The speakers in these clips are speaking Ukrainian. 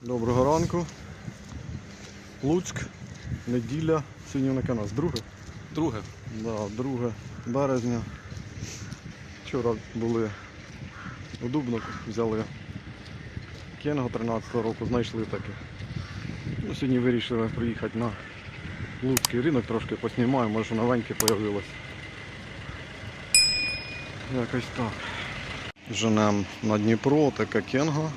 Доброго ранку. Луцьк, неділя, сьогодні на канал. Друге? Друге. Да, 2 березня. Вчора були у Дубно, взяли Кенго 13-го року, знайшли таке. Ну, сьогодні вирішили приїхати на Луцький ринок, трошки поснімаємо, може новеньке появилось. Якось так. Женем на Дніпро, таке Кенго.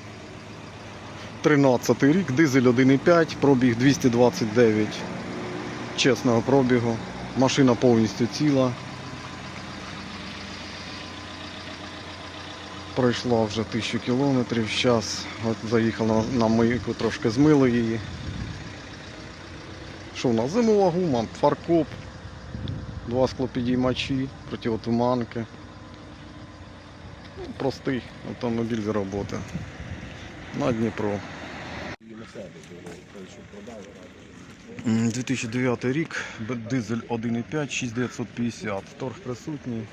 13 рік, дизель 1,5, пробіг 229 чесного пробігу. Машина повністю ціла. Пройшла вже 1000 кілометрів. Зараз от заїхав на, мийку, трошки змили її. Що у нас? Зимова гума, фаркоп, два склопідіймачі, противотуманки. Ну, Простий автомобіль з роботи. На Дніпро. 2009 рік, дизель 1,5, 6950. Торг присутній.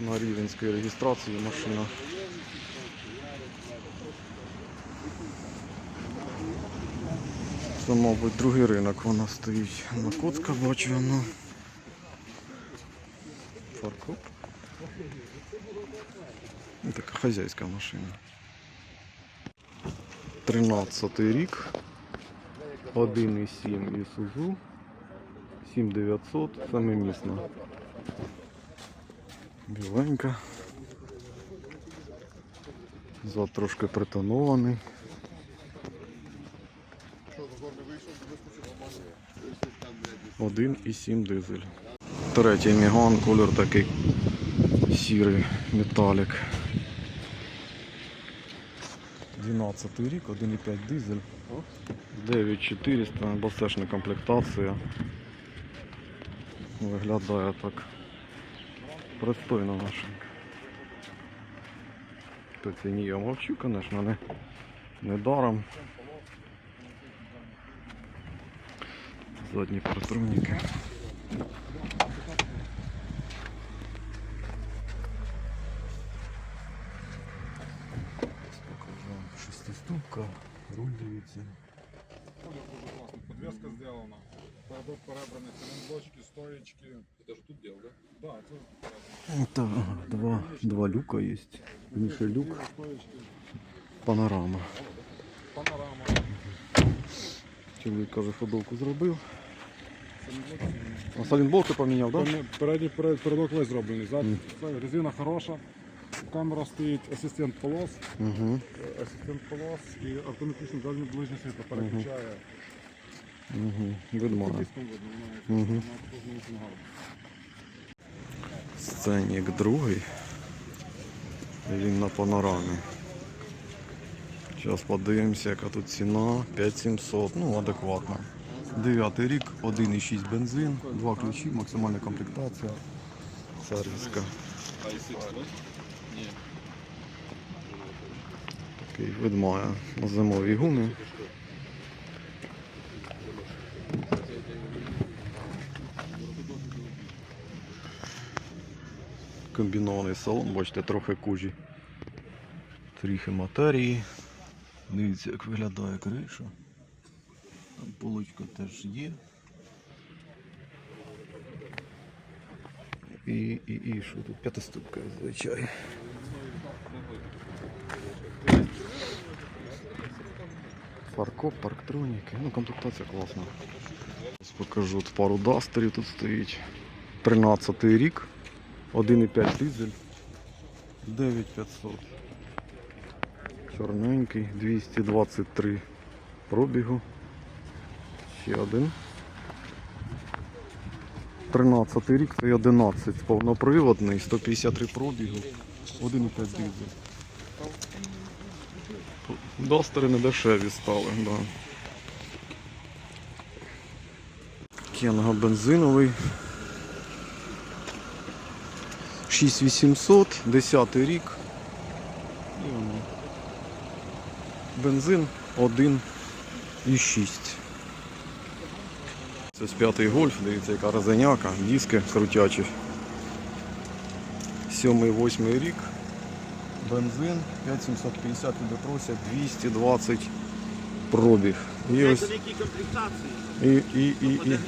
На рівенській реєстрації машина. Це, мабуть, другий ринок вона стоїть. На Коцка бачу воно. Фаркоп. Ну, Така хазяйська машина. 13 рік. 1,7 Isuzu. 7900, самимісна. Біленька. Зад трошки притонований. Один і сім дизель. Третій міган, колір такий сірий металік. 12 рік, 1,5 дизель. 9400, басешна комплектація. Виглядає так пристойно машинка. По ціні я мовчу, звісно, не, не даром. Задні противники. руль дивіться. Дуже дуже класно. Подвеска сделана. Передок перебраний, блочки, стоечки. Ти ж тут діл, да? Да, це Это два, два люка есть. Миша люк, дві стоечки, панорама. панорама. Чоловік каже, футболку зробив. Самоблоки. А салінболти поміняв, так? Да? Передній- Передній перед, передок весь зроблений. Зад, це резина хороша. Камера стоїть, асистент полос, Угу. асистент полос і автоматично ближнє світло переключає. Угу. Видно. Сценік другий. Він на панорамі. Зараз подивимося, яка тут ціна. 5700, ну адекватно. Дев'ятий рік, 1,6 бензин, два ключі, максимальна комплектація. Сервіска. Такий вид має зимові гуми. Комбінований салон, бачите, трохи кужі. Тріхи матерії. Дивіться, як виглядає криша. Там полочка теж є. І, і, і що тут п'ятиступка, звичайно. Фаркоп, парктроніки, ну комплектація класна. Зараз покажу от пару дастерів тут стоїть. 13 рік, 1,5 дизель, 9500. Чорненький, 223 пробігу. Ще один. 13 рік, це 11 повноприводний, 153 пробігу, 1,5 дизель. Достери не дешеві стали, да. Кенга бензиновий. 6800, 10 рік. І воно. Бензин 1,6. Це з п'ятий гольф, дивіться, яка розеняка, диски крутячі. Сьомий, восьмий рік. Бензин 5750 люди просять 220 пробіг. І ось і, і, і, і.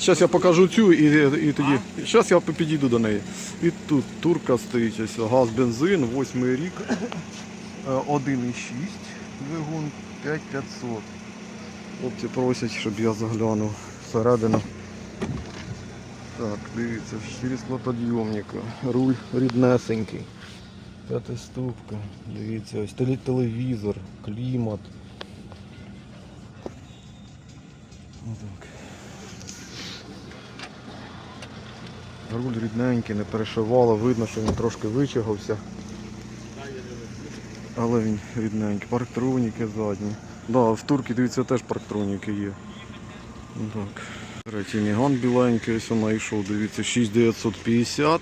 Зараз я покажу цю і, і тоді. Зараз я підійду до неї. І тут турка стоїть, ось газ, бензин, восьмий рік. Е, 1,6 двигун 5500. Хлопці просять, щоб я заглянув всередину. Так, дивіться, 4 склоподйомника, руль ріднесенький. П'ятиступка, дивіться, ось теле- телевізор, клімат. Отак. Руль рідненький, не перешивало, видно, що він трошки вичагався. Але він рідненький. Парктроніки задні. Да, в турці, дивіться, теж парктроніки є. Ну, Так. Третій міган біленький, ось вона йшов, дивіться, 6950.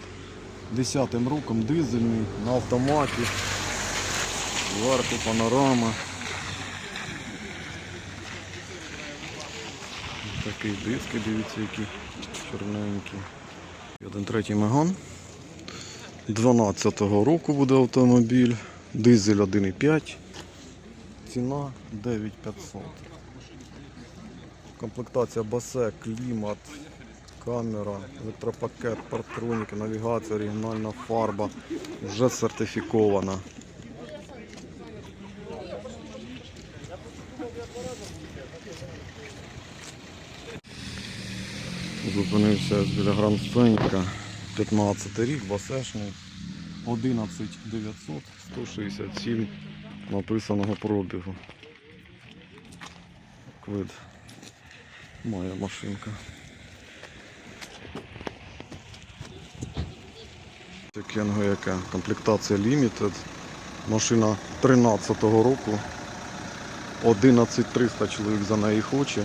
Десятим роком дизельний, на автоматі. Зверху панорама. Такий диски, дивіться, які чорненькі. Один третій меган. 12-го року буде автомобіль. Дизель 1,5. Ціна 9500. Комплектація басе, клімат, камера, електропакет, парктроніки, навігація, оригінальна фарба. Вже сертифікована. Зупинився біля Гранд Сценіка. 15 рік, басешний. 11 900 167 написаного пробігу. Вид. Моя машинка. Кенго яке? Комплектація Limited. Машина 13-го року. 11300 чоловік за неї хоче.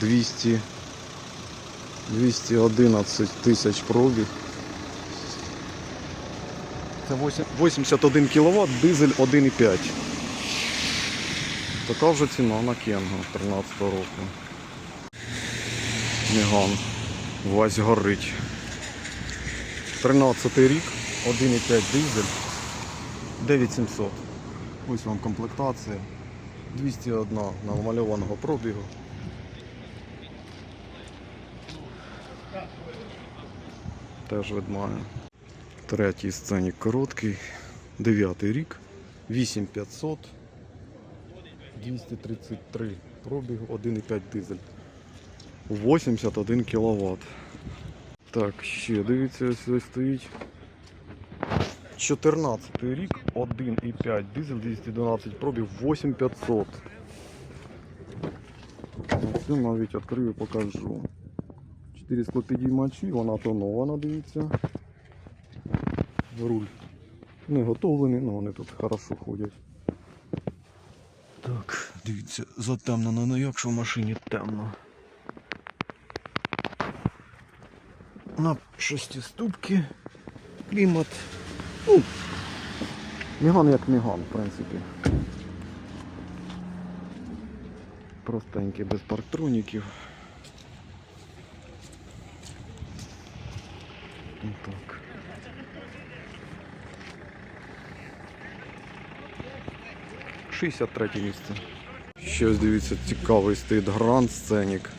200 211 тисяч пробіг. Це 81 кВт, дизель 1,5. Така вже ціна на Кенго 13 року. Міган. Вась горить. 13 рік, 1,5 дизель, 9700. Ось вам комплектація. 201 намальованого пробігу. Теж видмає. Третій сценік короткий. Дев'ятий рік. 8500. 233 пробіг, 1,5 дизель. 81 кВт. Так, ще дивіться, ось стоїть. 14 рік, 1,5 дизель, 212 пробіг, 8500. Це навіть відкрию покажу. 4 склопідіймачі, вона тонована, дивіться. Руль не готовлений, але вони тут хорошо ходять. Так, дивіться, затемнено, ну як що в машині темно. На шестиступки, клімат. Ну, міган як міган, в принципі. Простенький, без парктроніків. Так. Шістдесят третє місце. Ще ось дивіться, цікавий стоїть Гранд Сценік.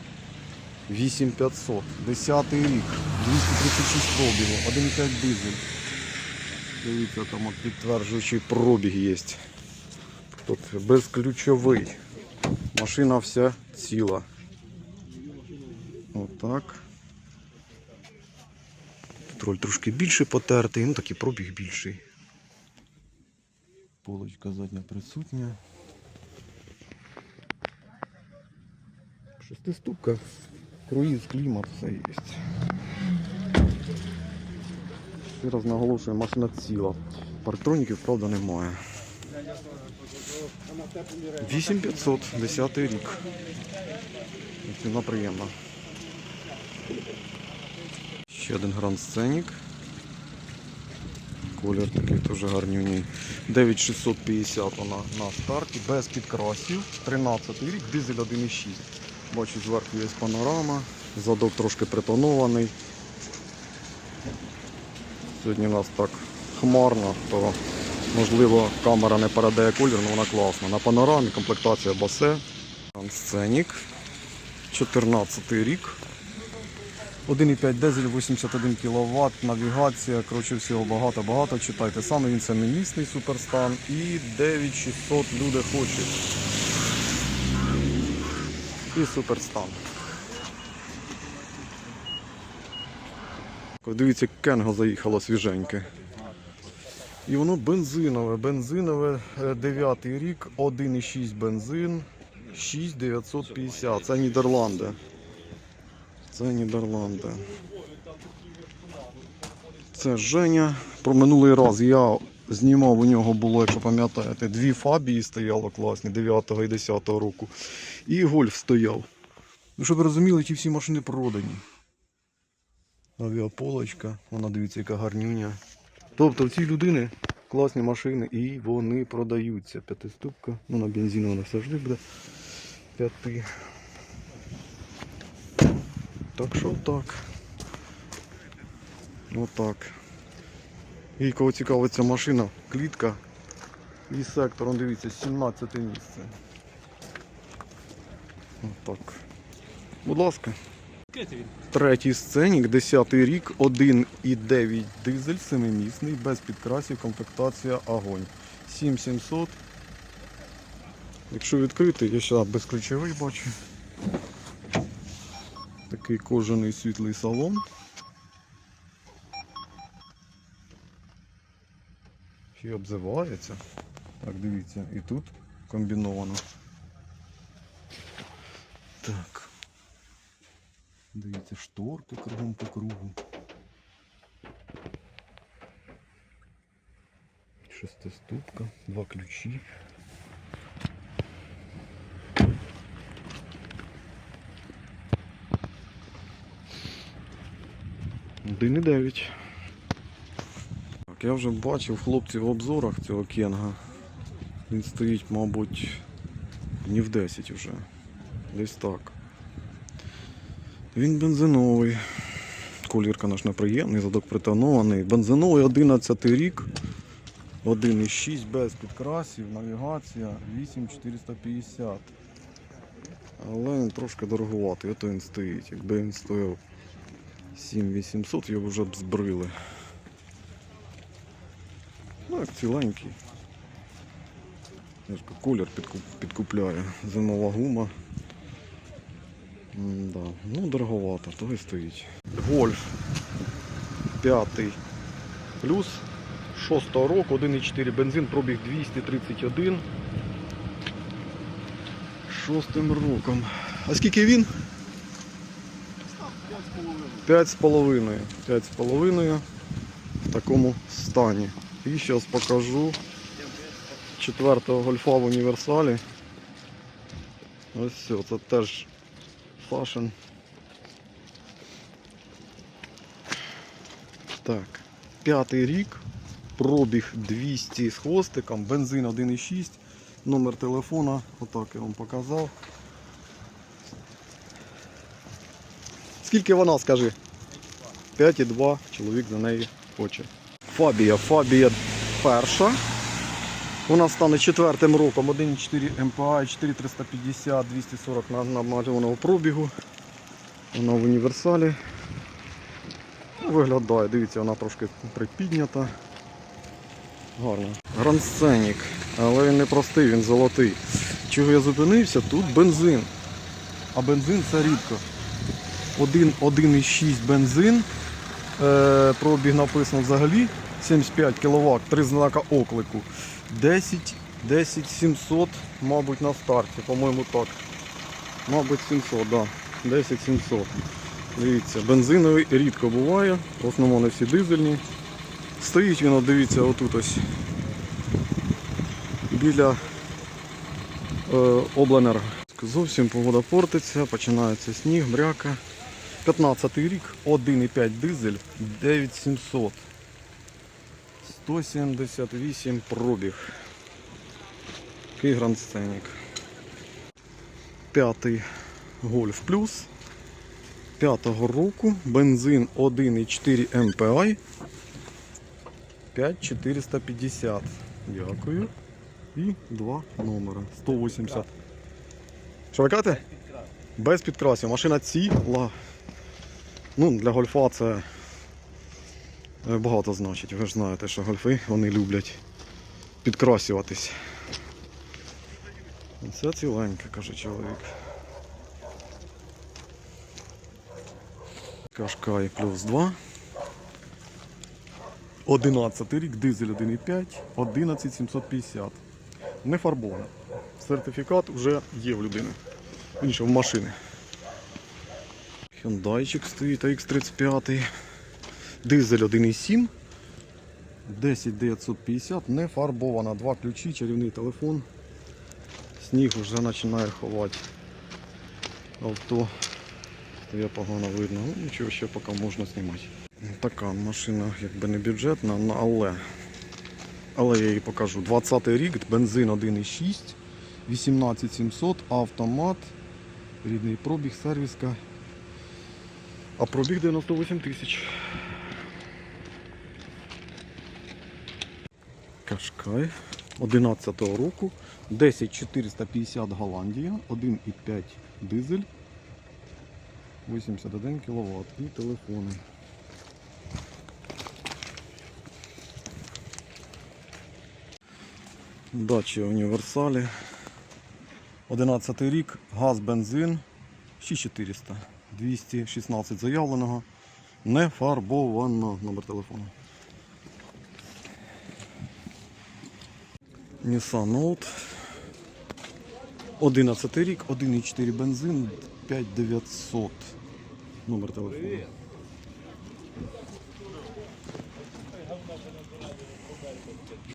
8500, 10 рік, 236 пробігу, 1,5 дизель. Дивіться, там підтверджуючий пробіг є. Тут безключовий. Машина вся ціла. Отак. Троль трошки більше потертий, ну такий пробіг більший. Полочка задня присутня. Шестиступка, круїз, клімат, все є. Ще раз наголошую, машина ціла. Парктроніків, правда, немає. 8500, 10 рік. Ціна приємна. Ще один гранд сценік. Колір такий теж гарнюній. 9650 вона на старті, без підкрасів. 13 рік, дизель 1,6. Бачу, зверху є панорама, задок трошки притонований. Сьогодні у нас так хмарно, то Можливо, камера не передає колір, але вона класна. На панорамі комплектація басе. Сценік. 14 рік. 1,5 дизель, 81 кВт, навігація, коротше всього багато-багато. Читайте саме, він семимісний суперстан і 9600 люди хочуть. І суперстан. Дивіться, Кенго заїхало свіженьке. І воно бензинове. Бензинове 9 рік, 1,6 бензин, 6950. Це Нідерланди. Це Нідерланди. Це Женя. Про минулий раз я знімав у нього було, якщо пам'ятаєте, дві фабії стояло класні 9 і 10 року. І гольф стояв. Ну, щоб ви розуміли, ті всі машини продані. Авіаполочка, вона дивіться, яка гарнюня. Тобто в цій людини класні машини і вони продаються. П'ятиступка. Ну на бензину вона завжди буде п'яти. Так що так. Отак. І кого цікавить ця машина, клітка і сектор, дивіться, 17 місце. Отак. Будь ласка. Третій сценік, 10 рік, 1,9 дизель, семимісний, без підкрасів, комплектація огонь. 7700. Якщо відкрити, я ще безключовий бачу. Такий кожаний світлий салон. Й обзивається. Так, дивіться, і тут комбіновано. Так. Дивіться, шторки кругом по кругу. Шестиступка, два ключі. Один і дев'ять. Я вже бачив хлопців в обзорах цього кенга. Він стоїть, мабуть, днів 10 вже. Десь так. Він бензиновий. Колір, звісно, приємний, задок притонований. Бензиновий 11 рік. 1,6 без підкрасів, навігація 8450. Але він трошки дороговатий, ото він стоїть. Якби він стояв 7800, його вже б збрили. Як ціленький. Колір підкуп- підкупляє. Зимова гума. Да. Ну, дороговато, того і стоїть. Гольф. П'ятий. Плюс 6 року, 1,4 бензин, пробіг 231. Шостим роком. А скільки він? 5,5. 5,5 в такому стані. І зараз покажу четвертого гольфа в універсалі. Ось все, це теж фашен. Так, п'ятий рік, пробіг 200 з хвостиком, бензин 1,6, номер телефона, отак я вам показав. Скільки вона, скажи? 5,2 чоловік за неї хоче. Фабія, Фабія перша. Вона стане четвертим роком 1,4 МПА, 4350, 240 на намальованого пробігу. Вона в універсалі. Виглядає, дивіться, вона трошки припіднята. Гарно. Гранд Сценік, але він не простий, він золотий. Чого я зупинився? Тут бензин. А бензин це рідко. 1 1,6 бензин. Е, пробіг написано взагалі 75 кВт, три знака оклику. 10, 10 700, мабуть, на старті, по-моєму так. Мабуть 700, так. Да. 10 700. Дивіться, бензиновий рідко буває, в основному не всі дизельні. Стоїть він, дивіться, отут ось. Біля е, обленерго. Зовсім погода портиться, починається сніг, бряка. 15 рік, 1,5 дизель, 9700. 178 пробіг. Такий Гранд Сценік. П'ятий Гольф Плюс. П'ятого року. Бензин 1,4 MPI. 5450. Дякую. І два номери. 180. Що ви кажете? Без підкрасів. Машина ціла. Ну, для гольфа це багато значить. Ви ж знаєте, що гольфи вони люблять підкрасюватись. Це ціленьке, каже чоловік. Кашкай плюс 2. 11 рік, дизель 1,5, 11750. Не фарбовано. Сертифікат вже є в людини. Інше в машини. Хендайчик стоїть X35. Дизель 1,7. 10950, не фарбована. Два ключі, чарівний телефон. Сніг вже починає ховати авто. Стає погано видно. Ну, нічого ще поки можна знімати. Така машина якби не бюджетна, але, але я її покажу. 20 рік, бензин 1,6, 18700, автомат, рідний пробіг, сервіска. А пробіг 98 тисяч. Кашкай 11 го року, 10450 Голландія, 1,5 дизель, 81 кВт і телефони. Дачі універсалі. 11 рік, газ, бензин. 6400, 216 заявленого, не фарбовано номер телефону. Nissan Note. 11 рік, 1,4 бензин, 5900. Номер телефону.